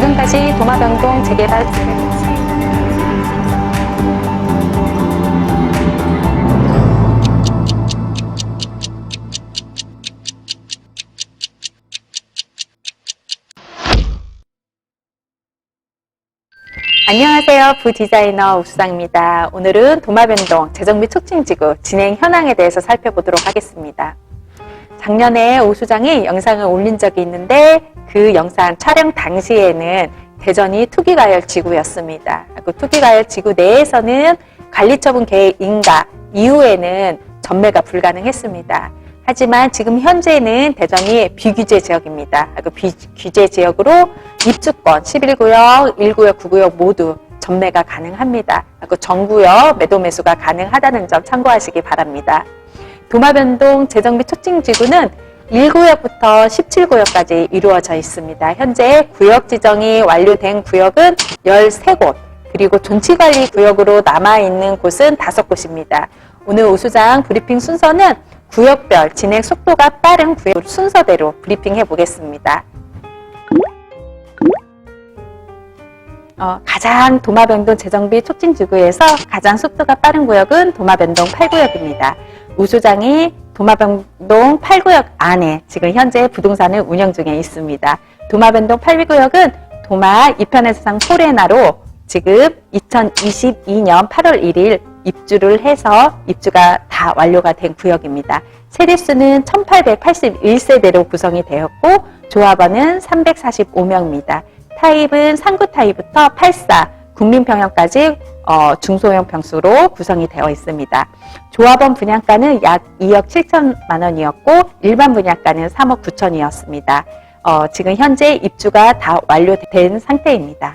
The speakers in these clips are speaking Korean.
지금까지 도마변동 재개발. 안녕하세요. 부디자이너 우수상입니다. 오늘은 도마변동 재정비 촉진지구 진행 현황에 대해서 살펴보도록 하겠습니다. 작년에 오 수장이 영상을 올린 적이 있는데 그 영상 촬영 당시에는 대전이 투기가열 지구였습니다. 그 투기가열 지구 내에서는 관리처분 계획 인가 이후에는 전매가 불가능했습니다. 하지만 지금 현재는 대전이 비규제 지역입니다. 그 비규제 지역으로 입주권 11구역, 1구역, 9구역 모두 전매가 가능합니다. 그 전구역 매도 매수가 가능하다는 점 참고하시기 바랍니다. 도마변동 재정비 촉진지구는 1구역부터 17구역까지 이루어져 있습니다. 현재 구역 지정이 완료된 구역은 13곳, 그리고 존치관리 구역으로 남아있는 곳은 5곳입니다. 오늘 오수장 브리핑 순서는 구역별 진행 속도가 빠른 구역 순서대로 브리핑해 보겠습니다. 어, 가장 도마변동 재정비 촉진 지구에서 가장 속도가 빠른 구역은 도마변동 8구역입니다. 우수장이 도마변동 8구역 안에 지금 현재 부동산을 운영 중에 있습니다. 도마변동 8구역은 도마 이편에서상 포레나로 지금 2022년 8월 1일 입주를 해서 입주가 다 완료가 된 구역입니다. 세대수는 1881세대로 구성이 되었고 조합원은 345명입니다. 타입은 상구 타입부터 84 국민평형까지 어, 중소형 평수로 구성이 되어 있습니다. 조합원 분양가는 약 2억 7천만 원이었고 일반 분양가는 3억 9천이었습니다. 어, 지금 현재 입주가 다 완료된 상태입니다.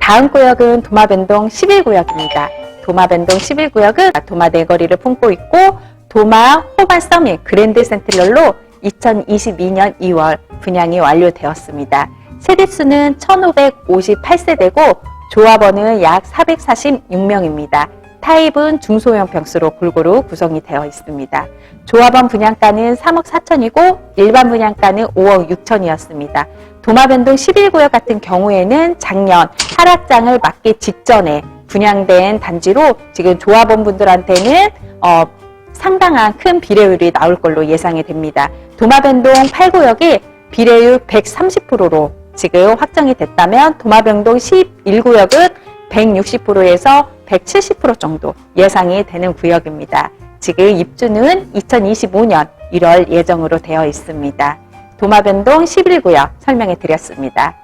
다음 구역은 도마변동 11구역입니다. 도마변동 11구역은 도마 내거리를 품고 있고 도마 호반 서밋 그랜드 센트럴로 2022년 2월 분양이 완료되었습니다. 세대수는 1558세대고 조합원은 약 446명입니다. 타입은 중소형 평수로 골고루 구성이 되어 있습니다. 조합원 분양가는 3억 4천이고 일반 분양가는 5억 6천이었습니다. 도마변동 11구역 같은 경우에는 작년 하락장을 맞기 직전에 분양된 단지로 지금 조합원 분들한테는 어, 상당한 큰 비례율이 나올 걸로 예상이 됩니다. 도마변동 8구역이 비례율 130%로 지금 확정이 됐다면 도마변동 11구역은 160%에서 170% 정도 예상이 되는 구역입니다. 지금 입주는 2025년 1월 예정으로 되어 있습니다. 도마변동 11구역 설명해 드렸습니다.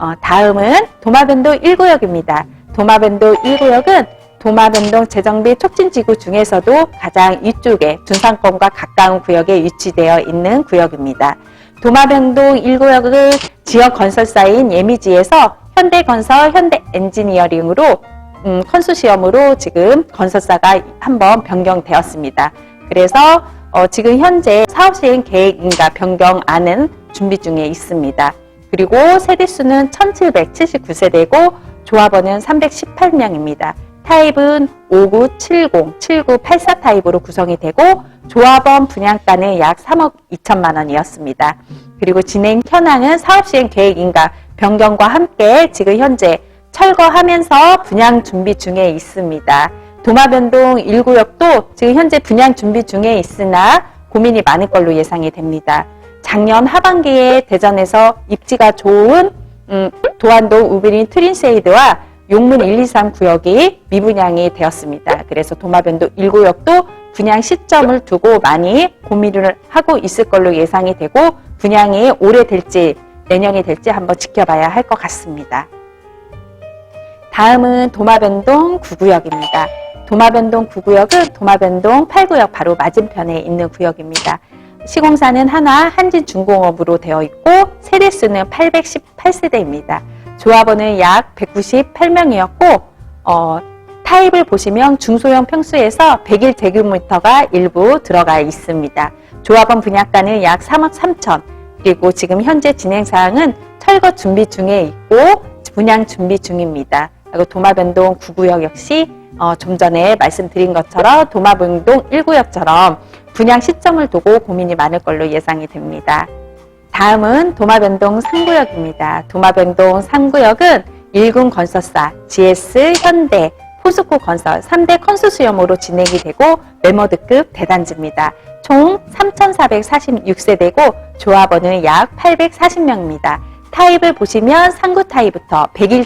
어, 다음은 도마변동 1구역입니다. 도마변동 1구역은 도마변동 재정비 촉진지구 중에서도 가장 이쪽에 준상권과 가까운 구역에 위치되어 있는 구역입니다. 도마변동 1구역은 지역 건설사인 예미지에서 현대건설, 현대엔지니어링으로 음, 컨소시엄으로 지금 건설사가 한번 변경되었습니다. 그래서 어, 지금 현재 사업 시행 계획인가 변경안은 준비 중에 있습니다. 그리고 세대수는 1779세대고 조합원은 318명입니다. 타입은 5970, 7984 타입으로 구성이 되고 조합원 분양가는 약 3억 2천만 원이었습니다. 그리고 진행 현황은 사업 시행 계획인가 변경과 함께 지금 현재 철거하면서 분양 준비 중에 있습니다. 도마변동 1구역도 지금 현재 분양 준비 중에 있으나 고민이 많을 걸로 예상이 됩니다. 작년 하반기에 대전에서 입지가 좋은 음, 도안동 우비린 트린세이드와 용문 1, 2, 3 구역이 미분양이 되었습니다. 그래서 도마변동 1구역도 분양 시점을 두고 많이 고민을 하고 있을 걸로 예상이 되고 분양이 올해 될지 내년이 될지 한번 지켜봐야 할 것 같습니다. 다음은 도마변동 9구역입니다. 도마변동 9구역은 도마변동 8구역 바로 맞은편에 있는 구역입니다. 시공사는 하나 한진중공업으로 되어 있고 세대수는 818세대입니다. 조합원은 약 198명이었고 어, 타입을 보시면 중소형 평수에서 101 제곱미터가 일부 들어가 있습니다. 조합원 분양가는 약 3억 3천 그리고 지금 현재 진행 사항은 철거 준비 중에 있고 분양 준비 중입니다. 그리고 도마변동 9구역 역시 어, 좀 전에 말씀드린 것처럼 도마변동 1구역처럼 분양 시점을 두고 고민이 많을 걸로 예상이 됩니다. 다음은 도마변동 3구역입니다. 도마변동 3구역은 일군 건설사, GS, 현대, 포스코 건설 3대 컨소시엄으로 진행이 되고 메모드급 대단지입니다. 총 3,446세대고 조합원은 약 840명입니다. 타입을 보시면 상구 타입부터 101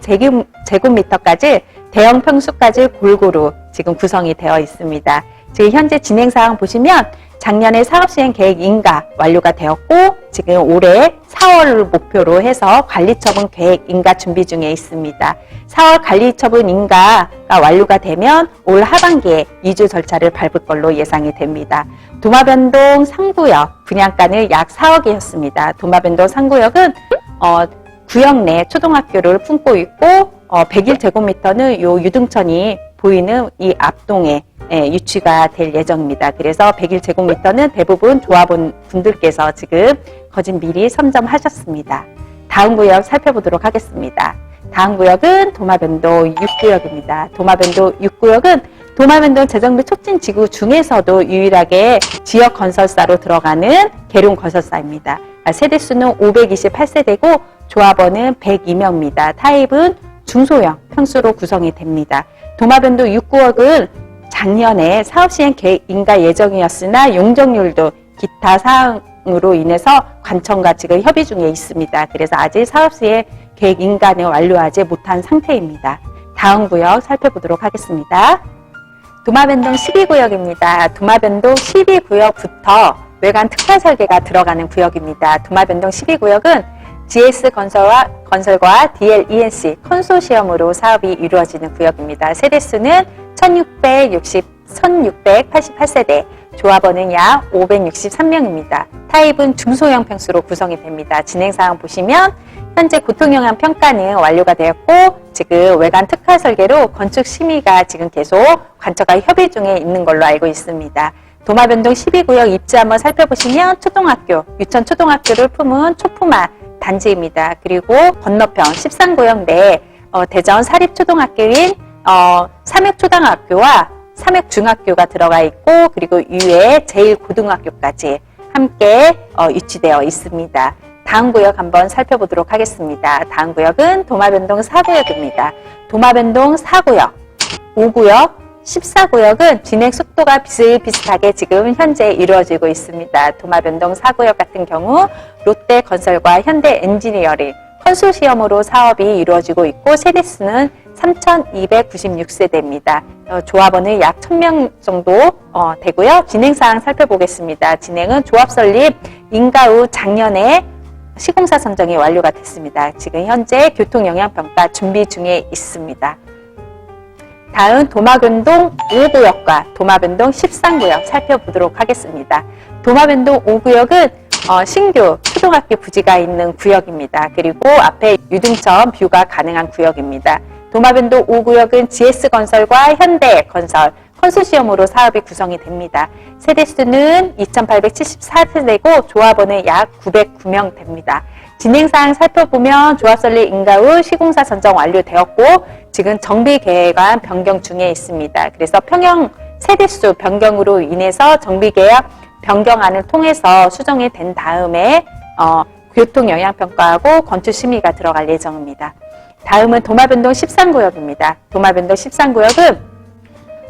제곱미터까지 대형 평수까지 골고루 지금 구성이 되어 있습니다. 지금 현재 진행 사항 보시면 작년에 사업 시행 계획 인가 완료가 되었고 지금 올해 4월을 목표로 해서 관리처분 계획 인가 준비 중에 있습니다. 4월 관리처분 인가가 완료가 되면 올 하반기에 이주 절차를 밟을 걸로 예상이 됩니다. 도마변동 상구역 분양가는 약 4억이었습니다. 도마변동 상구역은 어, 구역 내 초등학교를 품고 있고 어, 101제곱미터는 요 유등천이 보이는 이 앞동에 예, 유치가 될 예정입니다. 그래서 101제곱미터는 대부분 조합원 분들께서 지금 거진 미리 선점하셨습니다. 다음 구역 살펴보도록 하겠습니다. 다음 구역은 도마변도 6구역입니다. 도마변도 6구역은 도마변도 재정비 촉진 지구 중에서도 유일하게 지역 건설사로 들어가는 계룡 건설사입니다. 아, 세대수는 528세대고 조합원은 102명입니다. 타입은 중소형 평수로 구성이 됩니다. 도마변도 6구역은 작년에 사업 시행 계획 인가 예정이었으나 용적률도 기타 사항으로 인해서 관청과 지금 협의 중에 있습니다. 그래서 아직 사업 시행 계획 인가는 완료하지 못한 상태입니다. 다음 구역 살펴보도록 하겠습니다. 도마변동 12구역입니다. 도마변동 12구역부터 외관 특화 설계가 들어가는 구역입니다. 도마변동 12구역은 GS 건설과, 건설과 DLENC 컨소시엄으로 사업이 이루어지는 구역입니다. 세대수는 1660, 1688세대, 조합원은 약 563명입니다. 타입은 중소형 평수로 구성이 됩니다. 진행사항 보시면 현재 고통영향 평가는 완료가 되었고 지금 외관 특화 설계로 건축 심의가 지금 계속 관처가 협의 중에 있는 걸로 알고 있습니다. 도마변동 12구역 입지 한번 살펴보시면 초등학교, 유천 초등학교를 품은 초품화 단지입니다. 그리고 건너편 13구역 내 어, 대전 사립초등학교인 어, 삼육초등학교와 삼육중학교가 들어가 있고 그리고 이외에 제1고등학교까지 함께 어, 유치되어 있습니다. 다음 구역 한번 살펴보도록 하겠습니다. 다음 구역은 도마변동 4구역입니다. 도마변동 4구역, 5구역, 14구역은 진행 속도가 비슷비슷하게 지금 현재 이루어지고 있습니다. 도마변동 4구역 같은 경우 롯데 건설과 현대 엔지니어링 컨소시엄으로 사업이 이루어지고 있고 세대수는 3,296세대입니다. 어, 조합원은 약 1,000명 정도 어, 되고요. 진행사항 살펴보겠습니다. 진행은 조합 설립 인가 후 작년에 시공사 선정이 완료가 됐습니다. 지금 현재 교통영향평가 준비 중에 있습니다. 다음 도마변동 5구역과 도마변동 13구역 살펴보도록 하겠습니다. 도마변동 5구역은 어, 신규 초등학교 부지가 있는 구역입니다. 그리고 앞에 유등천 뷰가 가능한 구역입니다. 도마변동 5구역은 GS건설과 현대건설, 컨소시엄으로 사업이 구성이 됩니다. 세대수는 2,874세대고 조합원은 약 909명 됩니다. 진행사항 살펴보면 조합 설립 인가 후 시공사 선정 완료되었고 지금 정비 계획안 변경 중에 있습니다. 그래서 평형 세대수 변경으로 인해서 정비 계약 변경안을 통해서 수정이 된 다음에 어, 교통 영향 평가하고 건축 심의가 들어갈 예정입니다. 다음은 도마변동 13구역입니다. 도마변동 13구역은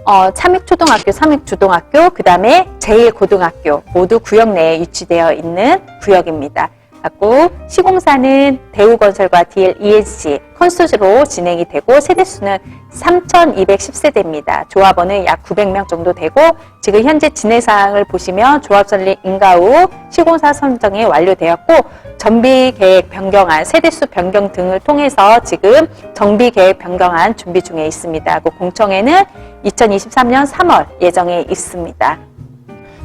어, 참익초등학교, 삼익주동학교, 그 다음에 제1고등학교 모두 구역 내에 위치되어 있는 구역입니다. 하고 시공사는 대우건설과 DLENC 컨소시로 진행이 되고 세대수는 3,210세대입니다. 조합원은 약 900명 정도 되고 지금 현재 진행 사항을 보시면 조합 설립 인가 후 시공사 선정이 완료되었고 정비 계획 변경안, 세대수 변경 등을 통해서 지금 정비 계획 변경안 준비 중에 있습니다. 그 공청회는 2023년 3월 예정에 있습니다.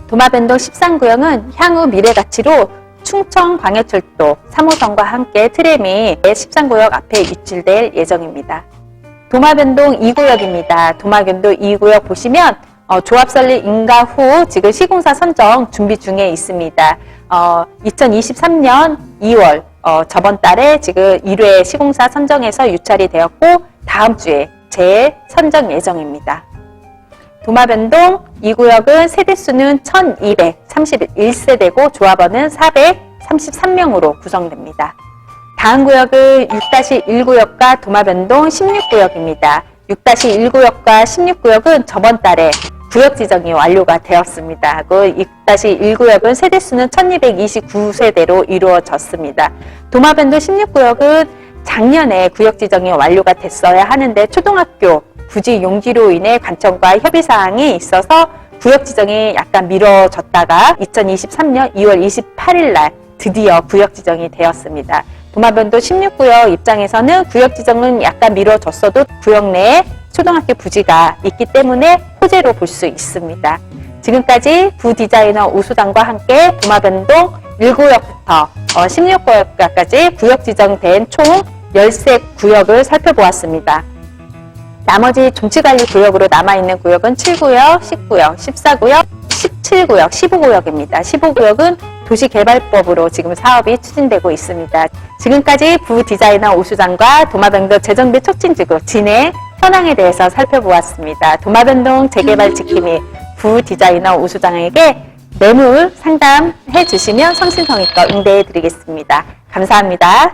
도마변동 13구역은 향후 미래 가치로 충청 광해철도 3호선과 함께 트램이 13구역 앞에 유출될 예정입니다. 도마변동 2구역입니다. 도마변동 2구역 보시면 어, 조합 설립 인가 후 지금 시공사 선정 준비 중에 있습니다. 어, 2023년 2월 어, 저번 달에 지금 1회 시공사 선정에서 유찰이 되었고 다음 주에 재선정 예정입니다. 도마변동 2구역은 세대수는 1231세대고 조합원은 33명으로 구성됩니다. 다음 구역은 6-1구역과 도마변동 16구역입니다. 6-1구역과 16구역은 저번 달에 구역 지정이 완료가 되었습니다. 그 6-1구역은 세대수는 1229세대로 이루어졌습니다. 도마변동 16구역은 작년에 구역 지정이 완료가 됐어야 하는데 초등학교 부지 용지로 인해 관청과 협의 사항이 있어서 구역 지정이 약간 미뤄졌다가 2023년 2월 28일 날 드디어 구역 지정이 되었습니다. 도마변도 16구역 입장에서는 구역 지정은 약간 미뤄졌어도 구역 내에 초등학교 부지가 있기 때문에 호재로 볼 수 있습니다. 지금까지 부 디자이너 우수당과 함께 도마변동 1구역부터 16구역까지 구역 지정된 총 13구역을 살펴보았습니다. 나머지 종치관리 구역으로 남아있는 구역은 7구역, 10구역, 14구역, 17구역, 15구역입니다. 15구역은 도시개발법으로 지금 사업이 추진되고 있습니다. 지금까지 부디자이너 오수장과 도마변동 재정비 촉진지구 진행 현황에 대해서 살펴보았습니다. 도마변동 재개발 지킴이 부디자이너 오수장에게 매물 상담해 주시면 성심성의껏 응대해 드리겠습니다. 감사합니다.